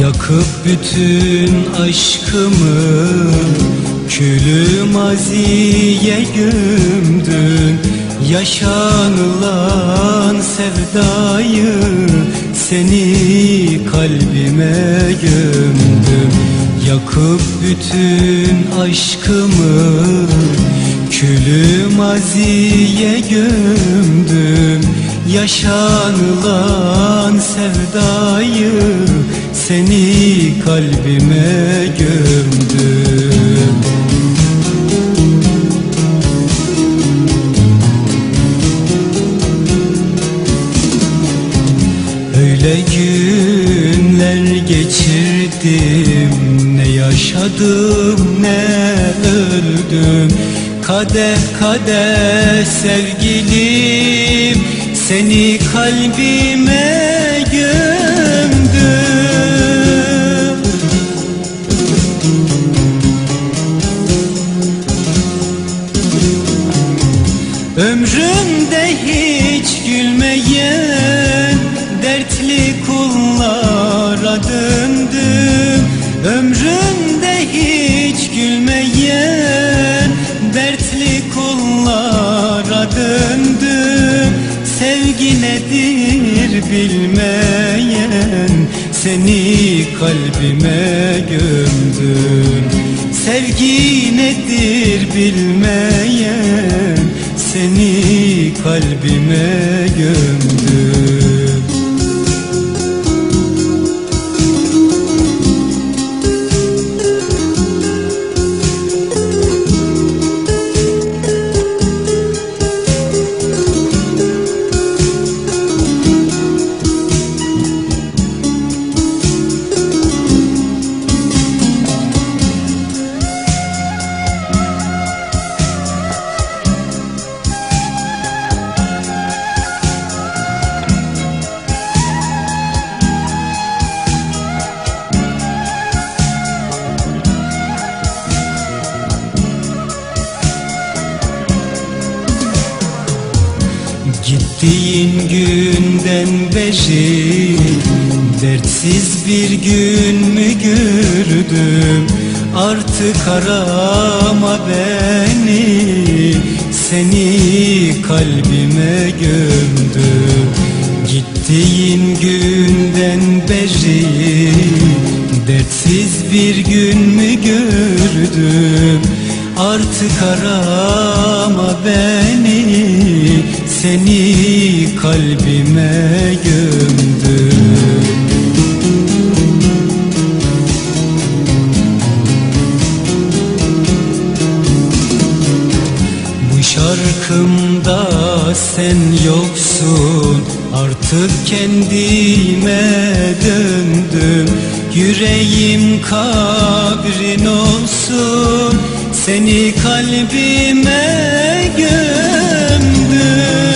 Yakıp bütün aşkımı Külü maziye gömdün. Yaşanılan sevdayı Seni kalbime gömdüm. Yakıp bütün aşkımı Külü maziye gömdüm Yaşanılan sevdayı Seni kalbime gömdüm. Öyle günler geçirdim Ne yaşadım ne öldüm. Kadeh kadeh sevgilim Seni kalbime gömdüm Ömrümde hiç gülmeyen dertli kullara döndüm. Ömrümde hiç gülmeyen dertli kullara döndüm. Sevgi nedir bilmeyen seni kalbime gömdüm. Sevgi nedir bilmeyen seni kalbime gömdüm Gittiğin günden beri Dertsiz bir gün mü gördüm? Artık arama beni Seni kalbime gömdüm. Gittiğin günden beri Dertsiz bir gün mü gördüm? Artık arama beni Seni kalbime gömdüm. Bu şarkımda sen yoksun Artık kendime döndüm. Yüreğim kabrin olsun Seni kalbime gömdüm